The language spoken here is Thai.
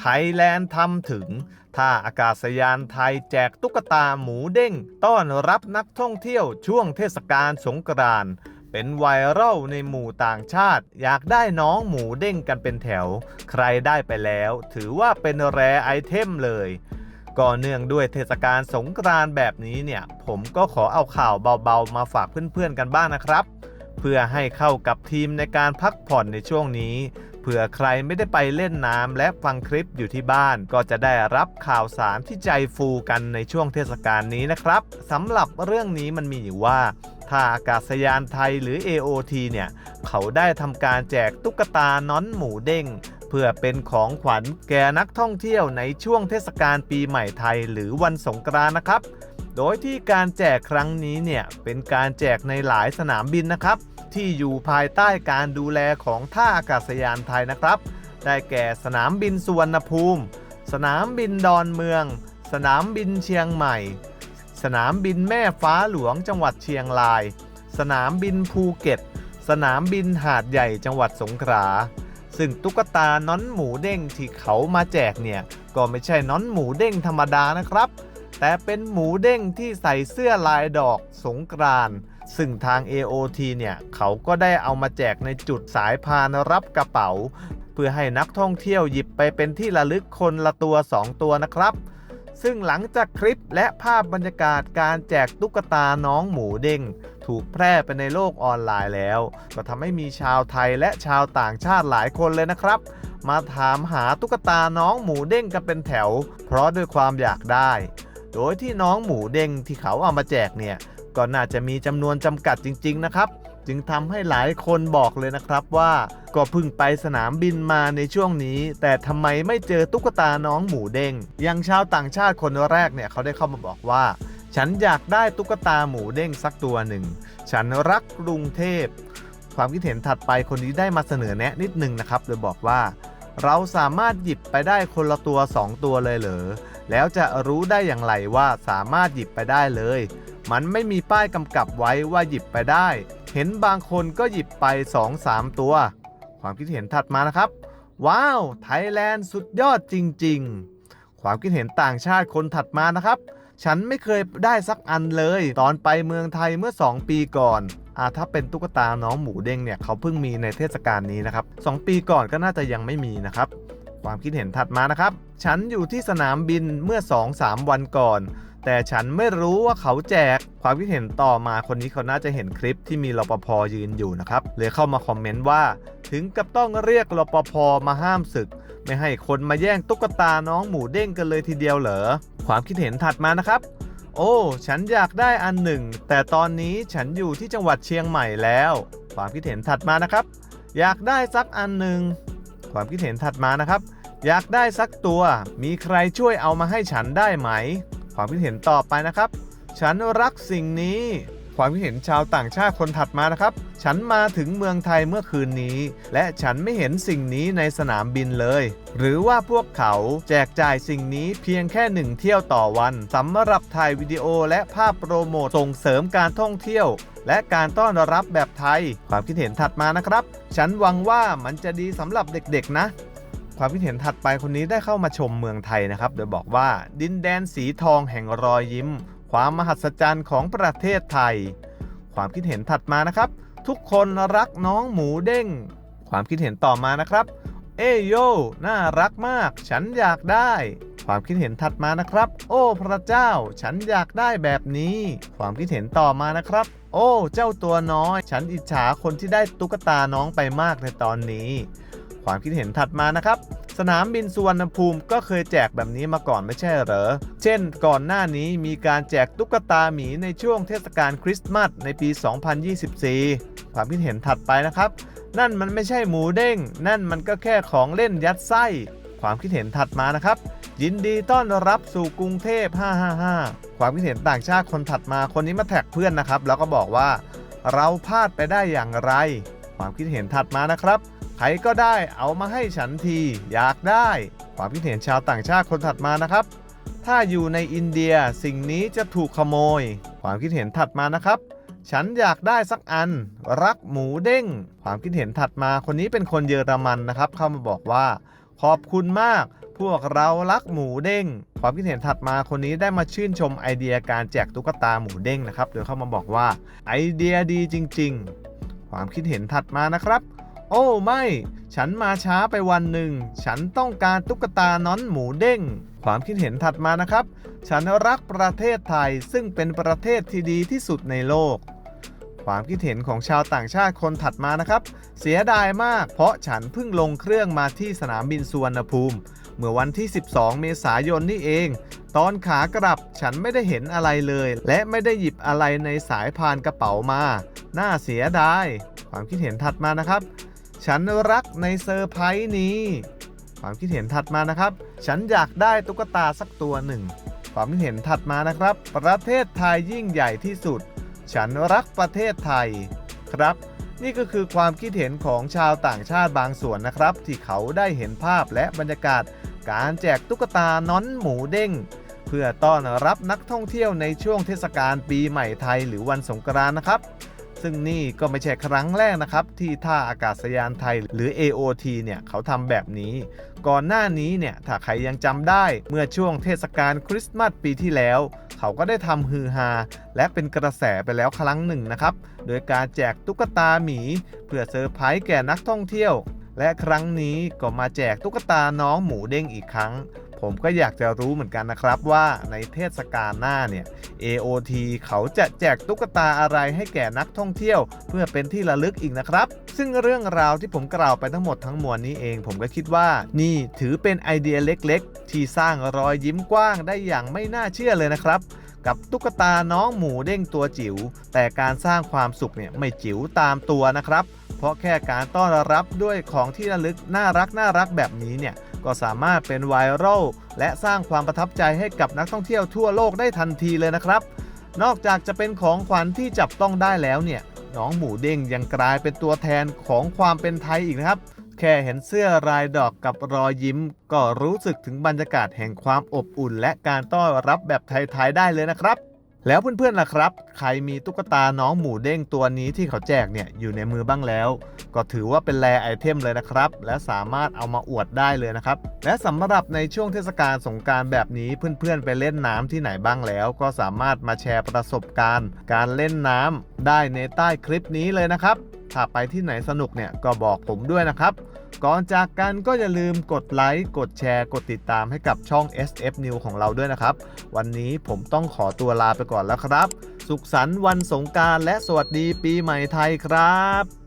ไทยแลนด์ทำถึงท่าอากาศยานไทยแจกตุ๊กตาหมูเด้ง ต้อนรับนักท่องเที่ยวช่วงเทศกาลสงกรานต์เป็นไวรัลในหมู่ต่างชาติ อยากได้น้องหมูเด้งกันเป็นแถว ใครได้ไปแล้ว ถือว่าเป็นแรไอเทมเลยก็เนื่องด้วยเทศกาลสงกรานต์แบบนี้เนี่ย ผมก็ขอเอาข่าวเบาๆ มาฝากเพื่อนๆกันบ้างนะครับ เพื่อให้เข้ากับทีมในการพักผ่อนในช่วงนี้ เผื่อใครไม่ได้ไปเล่นน้ำและฟังคลิปอยู่ที่บ้าน ก็จะได้รับข่าวสารที่ใจฟูกันในช่วงเทศกาลนี้นะครับสำหรับเรื่องนี้มันมีอยู่ว่าท่าอากาศยานไทยหรือ AOT เนี่ย เขาได้ทำการแจกตุ๊กตาน้อนหมูเด้ง เพื่อเป็นของขวัญแก่นักท่องเที่ยวในช่วงเทศกาลปีใหม่ไทยหรือวันสงกรานต์นะครับ โดยที่การแจกครั้งนี้เนี่ย เป็นการแจกในหลายสนามบินนะครับ ที่อยู่ภายใต้การดูแลของท่าอากาศยานไทยนะครับ ได้แก่สนามบินสุวรรณภูมิ สนามบินดอนเมือง สนามบินเชียงใหม่ สนามบินแม่ฟ้าหลวงจังหวัดเชียงราย สนามบินภูเก็ต สนามบินหาดใหญ่จังหวัดสงขลาซึ่งตุ๊กตาน้อนหมูเด้งที่เขามาแจกเนี่ยก็ไม่ใช่น้อนหมูเด้งธรรมดานะครับ แต่เป็นหมูเด้งที่ใส่เสื้อลายดอกสงกรานต์ ซึ่งทาง AOT เนี่ย เขาก็ได้เอามาแจกในจุดสายพานรับกระเป๋า เพื่อให้นักท่องเที่ยวหยิบไปเป็นที่ระลึกคนละตัว 2 ตัวนะครับ ซึ่งหลังจากคลิปและภาพบรรยากาศการแจกตุ๊กตาน้องหมูเด้งถูกแพร่ไปในโลกออนไลน์แล้ว ก็ทำให้มีชาวไทยและชาวต่างชาติหลายคนเลยนะครับ มาถามหาตุ๊กตาน้องหมูเด้งกันเป็นแถว เพราะด้วยความอยากได้ โดยที่น้องหมูเด้งที่เขาเอามาแจกเนี่ย ก็น่าจะมีจำนวนจำกัดจริง ๆ นะครับ จึงทำให้หลายคนบอกเลยนะครับว่า ก็เพิ่งไปสนามบินมาในช่วงนี้ แต่ทำไมไม่เจอตุ๊กตาน้องหมูเด้งอย่างชาวต่างชาติคนแรกเนี่ยเขาได้เข้ามาบอกว่า ฉันอยากได้ตุ๊กตาหมูเด้งสักตัวหนึ่ง ฉันรักกรุงเทพ ความคิดเห็นถัดไปคนนี้ได้มาเสนอแนะนิดนึงนะครับ โดยบอกว่า เราสามารถหยิบไปได้คนละตัว 2 ตัวเลยเหรอแล้วจะรู้ได้อย่างไรว่าสามารถหยิบไปได้เลย มันไม่มีป้ายกำกับไว้ว่าหยิบไปได้ เห็นบางคนก็หยิบไป 2-3 ตัว ความคิดเห็นถัดมานะครับ ว้าว ไทยแลนด์สุดยอดจริง ๆ ความคิดเห็นต่างชาติคนถัดมานะครับ ฉันไม่เคยได้สักอันเลย ตอนไปเมืองไทยเมื่อ 2 ปีก่อนอาถ้าเป็นตุ๊กตาน้องหมูเด้งเนี่ยเขาเพิ่งมีในเทศกาลนี้นะครับ 2 ปีก่อนก็น่าจะยังไม่มีนะครับ ความคิดเห็นถัดมานะครับ ฉันอยู่ที่สนามบินเมื่อ 2-3 วันก่อน แต่ฉันไม่รู้ว่าเขาแจก ความคิดเห็นต่อมาคนนี้เขาน่าจะเห็นคลิปที่มีรปภยืนอยู่นะครับเลยเข้ามาคอมเมนต์ว่า ถึงกับต้องเรียกรปภมาห้ามศึก ไม่ให้คนมาแย่งตุ๊กตาน้องหมูเด้งกันเลยทีเดียวเหรอความคิดเห็นถัดมานะครับ โอ้ ฉันอยากได้อันหนึ่ง แต่ตอนนี้ฉันอยู่ที่จังหวัดเชียงใหม่แล้ว ความคิดเห็นถัดมานะครับ อยากได้สักอันหนึ่งความคิดเห็นถัดมานะครับ อยากได้สักตัว มีใครช่วยเอามาให้ฉันได้ไหม ความคิดเห็นต่อไปนะครับ ฉันรักสิ่งนี้ ความคิดเห็นชาวต่างชาติคนถัดมานะครับ ฉันมาถึงเมืองไทยเมื่อคืนนี้ และฉันไม่เห็นสิ่งนี้ในสนามบินเลย หรือว่าพวกเขาแจกจ่ายสิ่งนี้เพียงแค่หนึ่งเที่ยวต่อวันสำหรับถ่ายวิดีโอและภาพโปรโมทส่งเสริมการท่องเที่ยวและการต้อนรับแบบไทย ความคิดเห็นถัดมานะครับ ฉันหวังว่ามันจะดีสำหรับเด็กๆนะ ความคิดเห็นถัดไปคนนี้ได้เข้ามาชมเมืองไทยนะครับ โดยบอกว่าดินแดนสีทองแห่งรอยยิ้ม ความมหัศจรรย์ของประเทศไทย ความคิดเห็นถัดมานะครับ ทุกคนรักน้องหมูเด้ง ความคิดเห็นต่อมานะครับ เอ้โยน่ารักมาก ฉันอยากได้ ความคิดเห็นถัดมานะครับ โอ้พระเจ้า ฉันอยากได้แบบนี้ ความคิดเห็นต่อมานะครับ โอ้ เจ้าตัวน้อย ฉันอิจฉาคนที่ได้ตุ๊กตาน้องไปมากในตอนนี้ ความคิดเห็นถัดมานะครับ สนามบินสุวรรณภูมิก็เคยแจกแบบนี้มาก่อนไม่ใช่เหรอ เช่น ก่อนหน้านี้มีการแจกตุ๊กตาหมีในช่วงเทศกาลคริสต์มาสในปี 2024 ความคิดเห็นถัดไปนะครับ นั่นมันไม่ใช่หมูเด้ง นั่นมันก็แค่ของเล่นยัดไส้ ความคิดเห็นถัดมานะครับ ยินดีต้อนรับสู่กรุงเทพ 555 ความคิดเห็นต่างชาติคนถัดมาคนนี้มาแท็กเพื่อนนะครับ แล้วก็บอกว่า เราพลาดไปได้อย่างไร ความคิดเห็นถัดมานะครับ ใครก็ได้เอามาให้ฉันทีอยากได้ ความคิดเห็นชาวต่างชาติคนถัดมานะครับ ถ้าอยู่ในอินเดียสิ่งนี้จะถูกขโมย ความคิดเห็นถัดมานะครับ ฉันอยากได้สักอัน รักหมูเด้ง ความคิดเห็นถัดมาคนนี้เป็นคนเยอรมันนะครับ เข้ามาบอกว่า ขอบคุณมาก พวกเรารักหมูเด้ง ความคิดเห็นถัดมาคนนี้ได้มาชื่นชมไอเดียการแจกตุ๊กตาหมูเด้งนะครับโดยเข้ามาบอกว่าไอเดียดีจริง ๆ ความคิดเห็นถัดมานะครับ โอ้ไม่ ฉันมาช้าไปวันหนึ่ง ฉันต้องการตุ๊กตาน้อนหมูเด้ง ความคิดเห็นถัดมานะครับ ฉันรักประเทศไทยซึ่งเป็นประเทศที่ดีที่สุดในโลก ความคิดเห็นของชาวต่างชาติคนถัดมานะครับ เสียดายมาก เพราะฉันเพิ่งลงเครื่องมาที่สนามบินสุวรรณภูมิ เมื่อวันที่ 12 เมษายนนี่เอง ตอนขากลับฉันไม่ได้เห็นอะไรเลย และไม่ได้หยิบอะไรในสายพานกระเป๋ามา น่าเสียดาย ความคิดเห็นถัดมานะครับ ฉันรักในเซอร์ไพรส์นี้ ความคิดเห็นถัดมานะครับ ฉันอยากได้ตุ๊กตาสักตัวหนึ่ง ความคิดเห็นถัดมานะครับ ประเทศไทยยิ่งใหญ่ที่สุด ฉันรักประเทศไทยครับ นี่ก็คือความคิดเห็นของชาวต่างชาติบางส่วนนะครับ ที่เขาได้เห็นภาพและบรรยากาศ การแจกตุ๊กตาน้อนหมูเด้งเพื่อต้อนรับนักท่องเที่ยวในช่วงเทศกาลปีใหม่ไทยหรือวันสงกรานต์นะครับ ซึ่งนี่ก็ไม่ใช่ครั้งแรกนะครับ ที่ท่าอากาศยานไทยหรือ AOT เนี่ยเขาทำแบบนี้ ก่อนหน้านี้เนี่ยถ้าใครยังจำได้เมื่อช่วงเทศกาลคริสต์มาสปีที่แล้ว เขาก็ได้ทำฮือฮาและเป็นกระแสไปแล้วครั้งหนึ่งนะครับ โดยการแจกตุ๊กตาหมี เพื่อเซอร์ไพรส์แก่นักท่องเที่ยวและครั้งนี้ก็มาแจกตุ๊กตาน้องหมูเด้งอีกครั้ง ผมก็อยากจะรู้เหมือนกันนะครับว่าในเทศกาลหน้าเนี่ย AOT เขาจะแจกตุ๊กตาอะไรให้แก่นักท่องเที่ยว เพื่อเป็นที่ระลึกอีกนะครับ ซึ่งเรื่องราวที่ผมกล่าวไปทั้งหมดทั้งมวลนี้เอง ผมก็คิดว่า นี่ถือเป็นไอเดียเล็กๆ ที่สร้างรอยยิ้มกว้างได้อย่างไม่น่าเชื่อเลยนะครับกับตุ๊กตาน้องหมูเด้งตัวจิ๋วแต่การสร้างความสุขเนี่ยไม่จิ๋วตามตัวนะครับ เพราะแค่การต้อนรับด้วยของที่ระลึกน่ารักน่ารักแบบนี้เนี่ย ก็สามารถเป็นไวรัลและสร้างความประทับใจให้กับนักท่องเที่ยวทั่วโลกได้ทันทีเลยนะครับ นอกจากจะเป็นของขวัญที่จับต้องได้แล้วเนี่ยน้องหมูเด้งยังกลายเป็นตัวแทนของความเป็นไทยอีกนะครับ แค่เห็นเสื้อลายดอกกับรอยยิ้ม ก็รู้สึกถึงบรรยากาศแห่งความอบอุ่น และการต้อนรับแบบไทยๆได้เลยนะครับ แล้วเพื่อนๆล่ะครับ ใครมีตุ๊กตาน้องหมูเด้งตัวนี้ที่เขาแจกเนี่ยอยู่ในมือบ้างแล้ว ก็ถือว่าเป็นแรไอเทมเลยนะครับ และสามารถเอามาอวดได้เลยนะครับ และสำหรับในช่วงเทศกาลสงการแบบนี้เพื่อนๆ ไปเล่นน้ำที่ไหนบ้างแล้ว ก็สามารถมาแชร์ประสบการณ์ การเล่นน้ำได้ในใต้คลิปนี้เลยนะครับ ถ้าไปที่ไหนสนุกเนี่ยก็บอกผมด้วยนะครับ ก่อนจากกันก็อย่าลืมกดไลค์ กดแชร์ กดติดตามให้กับช่อง SF New ของเราด้วยนะครับ วันนี้ผมต้องขอตัวลาไปก่อนแล้วครับ สุขสันต์วันสงการและสวัสดีปีใหม่ไทยครับ